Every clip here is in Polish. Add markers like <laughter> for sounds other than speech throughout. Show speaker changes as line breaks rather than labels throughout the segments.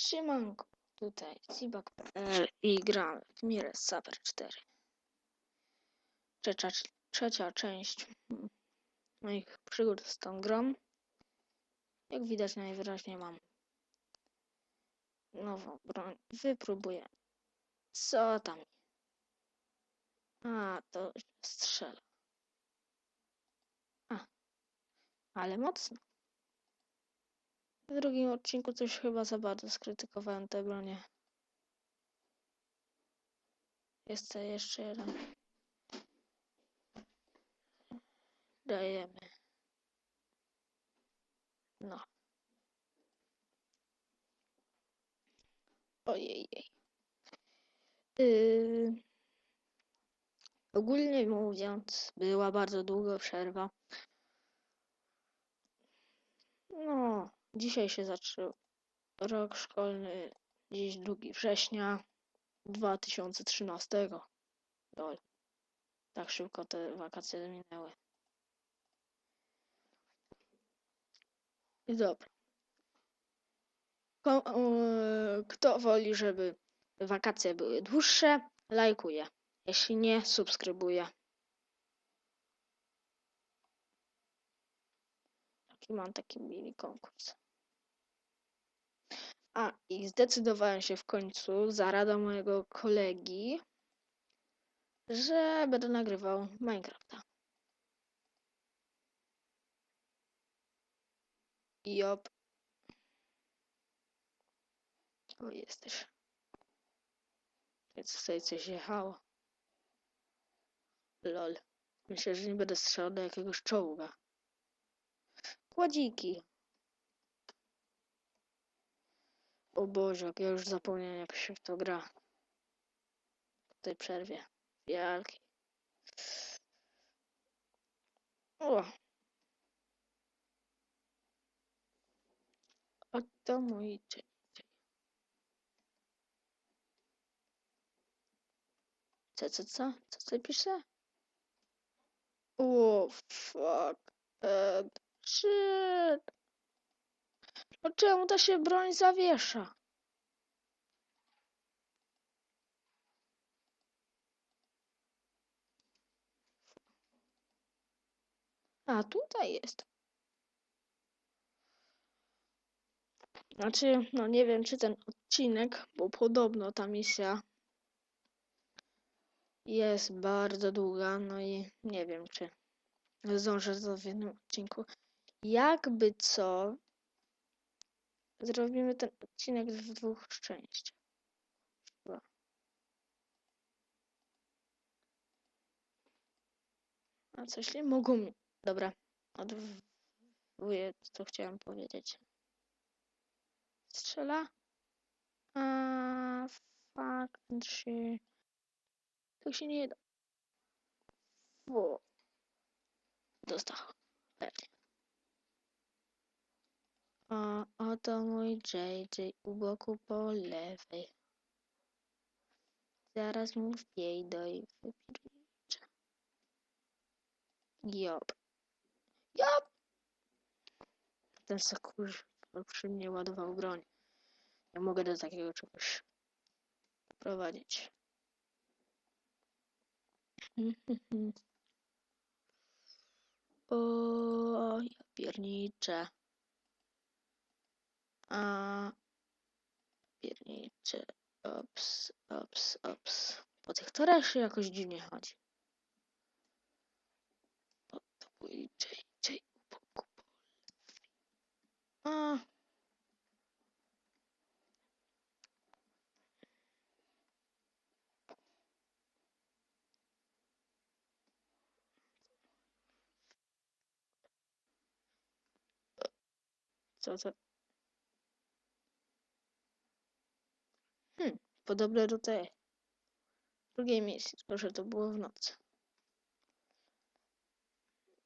Siemanko, tutaj Cibak.pl i gramy w Mirror Saber 4. Trzecia, trzecia część moich przygód z tą grą. Jak widać najwyraźniej mam nową broń. Wypróbuję. Co tam? A, to strzela. A, ale mocno. W drugim odcinku coś chyba za bardzo skrytykowałem tę bronię. Jest jeszcze jeden. Dajemy. No. Ojej. Yy... Ogólnie mówiąc, była bardzo długa przerwa. No, dzisiaj się zaczął rok szkolny, dziś 2 września 2013. Lol. Tak szybko te wakacje minęły. I dobra. Yy, Kto woli, żeby wakacje były dłuższe, lajkuje. Jeśli nie, subskrybuje. Taki mam taki mini konkurs. A, i zdecydowałem się w końcu, za radą mojego kolegi, że będę nagrywał Minecrafta. Jop. O, jesteś. Więc tutaj coś jechało. Lol. Myślę, że nie będę strzelał do jakiegoś czołga. Kładziki. O Boże, jak ja już zapomniałem jak się to gra. W tej przerwie. Wielki. O. Oto mój dzień. Co, co, co? Co tutaj pisze? O, fuck. And shit. No czemu ta się broń zawiesza? A, tutaj jest. Znaczy, no nie wiem, czy ten odcinek, bo podobno ta misja jest bardzo długa, no i nie wiem, czy zdążę to w jednym odcinku. Jakby co, zrobimy ten odcinek w dwóch częściach. A coś nie mogą mi. Dobra, odwołuję, co chciałem powiedzieć. Strzela? A, fuck and. Tak się nie da. Wo. Dostał. Pewnie. A oto mój JJ u boku po lewej. Zaraz mu wpiejdę i wypierniczę. Jop. Jop! Ten sakur przy mnie ładował broń. Ja mogę do takiego czegoś prowadzić. <laughs> O, ja pierniczę. A, pierniczę. Ops, ops, ops. Po tych torach się jakoś dziwnie chodzi. A. Co to? Podobne do tej drugiej misji, tylko że to było w nocy.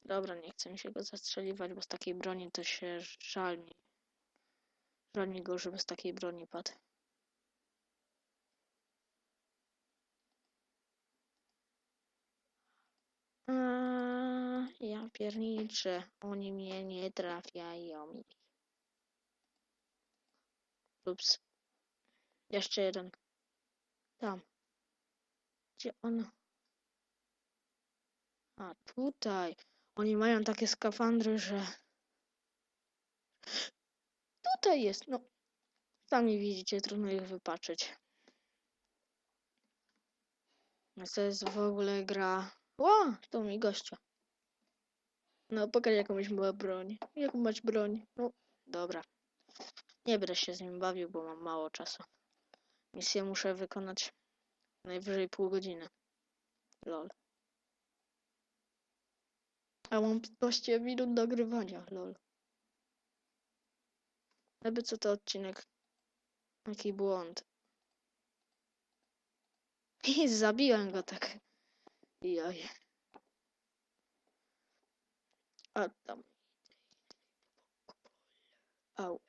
Dobra, nie chcę mi się go zastrzeliwać, bo z takiej broni to się żal mi. Żal mi go, żeby z takiej broni padł. A, ja pierniczę, oni mnie nie trafiają. Ups. Jeszcze jeden. Tam. Gdzie on? A, tutaj. Oni mają takie skafandry, że... Tutaj jest, no. Sami widzicie, trudno ich wypaczyć. To jest w ogóle gra... Ło, to mi gościa. No, pokaż jakąś ma broń. Jaką masz broń? No, dobra. Nie będę się z nim bawił, bo mam mało czasu. Misję muszę wykonać najwyżej pół godziny. Lol. A mam 15 minut nagrywania, lol. Jakby co to odcinek. Jaki błąd. <laughs> I zabiłem go tak. Jaj. A tam. Au.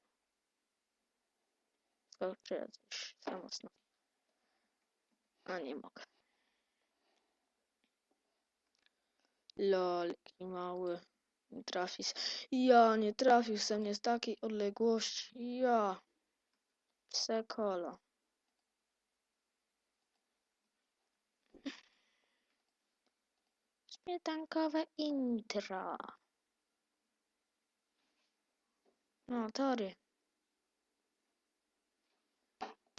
Skoczyłem coś za mocno. A nie mogę. Lol, jaki mały. Nie trafi. s- Ja nie trafił se mnie z takiej odległości. Ja. Sekolo. Śmietankowe intro. No, tory.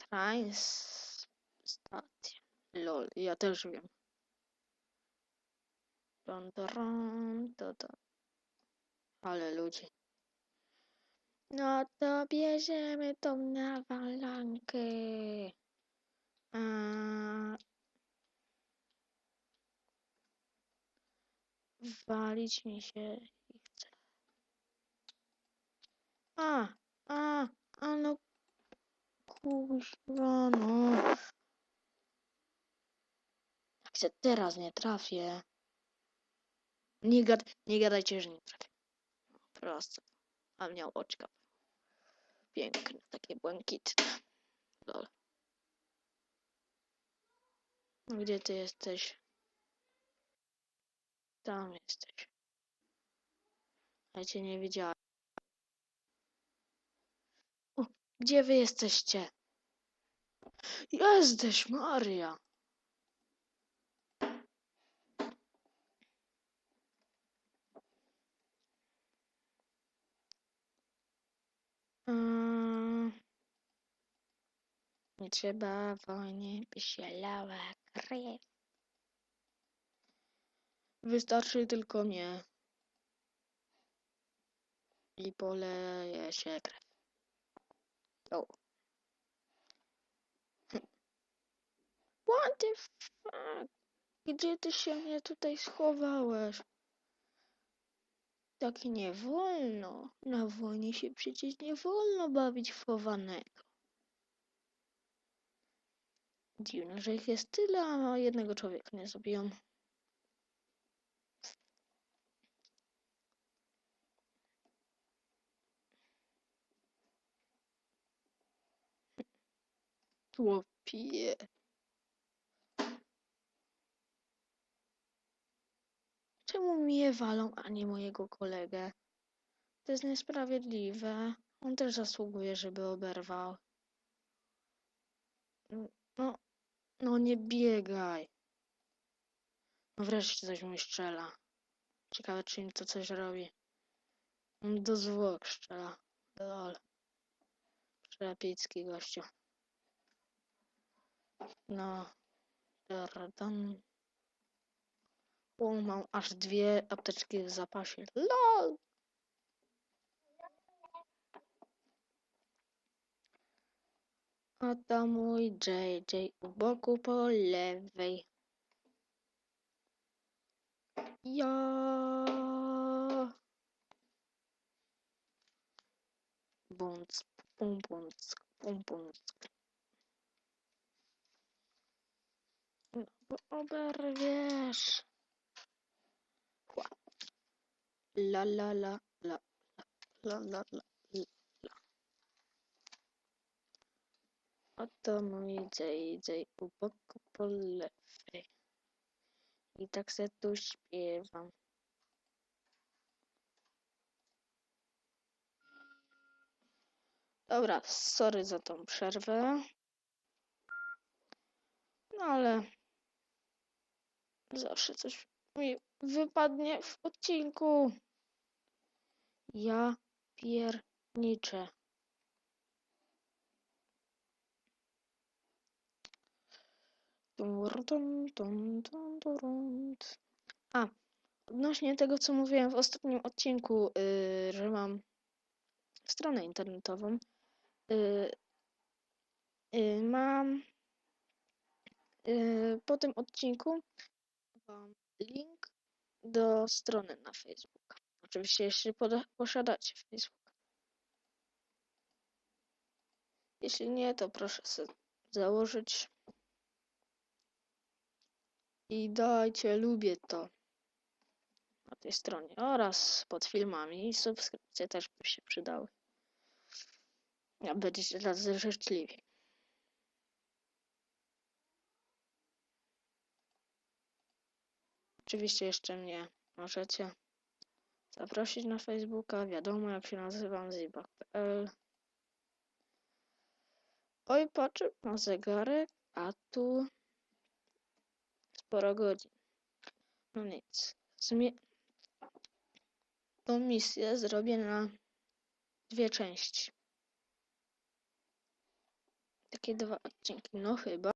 Trans. Stacja. Lol, ja też wiem. Don, to, to. Ale ludzie. No to bierzemy tą nawalankę. A... Walić mi się i. A, a, a no kuźwa, no. Jak się teraz nie trafię. Nie, gad nie gadajcie, że nie trafię. Prosto. A miał oczka. Piękne, takie błękitne. No Gdzie ty jesteś? Tam jesteś. Ja cię nie widziałem. O, gdzie wy jesteście? Jesteś, Maria. Mm. Nie trzeba wojny, by się lała krew. Wystarczy tylko nie. I poleje się krew. O. What the fuck? Gdzie ty się mnie tutaj schowałeś? Tak nie wolno. Na wojnie się przecież nie wolno bawić chowanego. Dziwne, że ich jest tyle, a jednego człowieka nie zabiją. Chłopie. Czemu mnie walą, a nie mojego kolegę? To jest niesprawiedliwe. On też zasługuje, żeby oberwał. N- No, no nie biegaj. No wreszcie coś mi strzela. Ciekawe, czy im to coś robi. Do zwłok strzela. Lol. Przepicki gościu. No. Dardon. O, mam aż dwie apteczki w zapasie. LOL! Oto mój JJ u boku po lewej. Ja. Bunc, pum, bunc, pum, bunc. No, oberwiesz. La la la la la la la la. Oto mój JJ u boku po. I tak se tu śpiewam. Dobra, sorry za tą przerwę. No ale zawsze coś mi wypadnie w odcinku. Ja pierniczę. A, odnośnie tego, co mówiłem w ostatnim odcinku, yy, że mam stronę internetową. Yy, yy, mam yy, po tym odcinku link do strony na Facebook. Oczywiście, jeśli posiadacie Facebook. Jeśli nie, to proszę sobie założyć. I dajcie, lubię to na tej stronie oraz pod filmami subskrypcje też by się przydały. Ja będziecie tacy życzliwi. Oczywiście jeszcze mnie możecie zaprosić na Facebooka. Wiadomo jak się nazywam zibak.pl Oj, patrzę na zegarek, a tu sporo godzin. No nic. Zmie- Tą misję zrobię na dwie części. Takie dwa odcinki, no chyba.